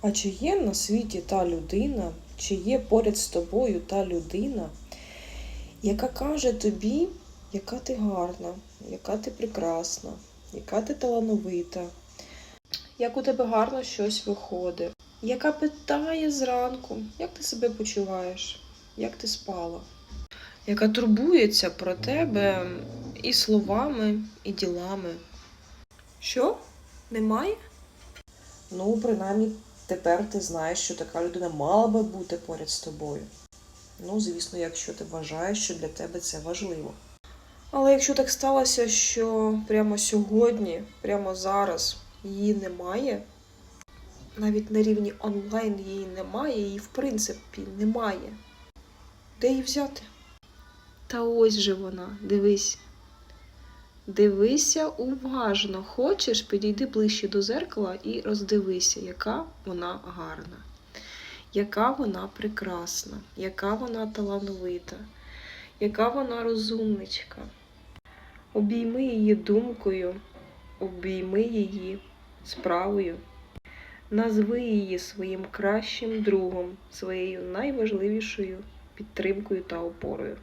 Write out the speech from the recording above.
А чи є на світі та людина, чи є поряд з тобою та людина, яка каже тобі, яка ти гарна, яка ти прекрасна, яка ти талановита, як у тебе гарно щось виходить, яка питає зранку, як ти себе почуваєш, як ти спала, яка турбується про тебе і словами, і ділами. Що? Немає? Ну, принаймні, тепер ти знаєш, що така людина мала би бути поряд з тобою. Ну, звісно, якщо ти вважаєш, що для тебе це важливо. Але якщо так сталося, що прямо сьогодні, прямо зараз її немає, навіть на рівні онлайн її немає, її в принципі немає. Де її взяти? Та ось же вона, дивись. Дивися уважно. Хочеш, підійди ближче до зеркала і роздивися, яка вона гарна, яка вона прекрасна, яка вона талановита, яка вона розумничка. Обійми її думкою, обійми її справою. Назви її своїм кращим другом, своєю найважливішою підтримкою та опорою.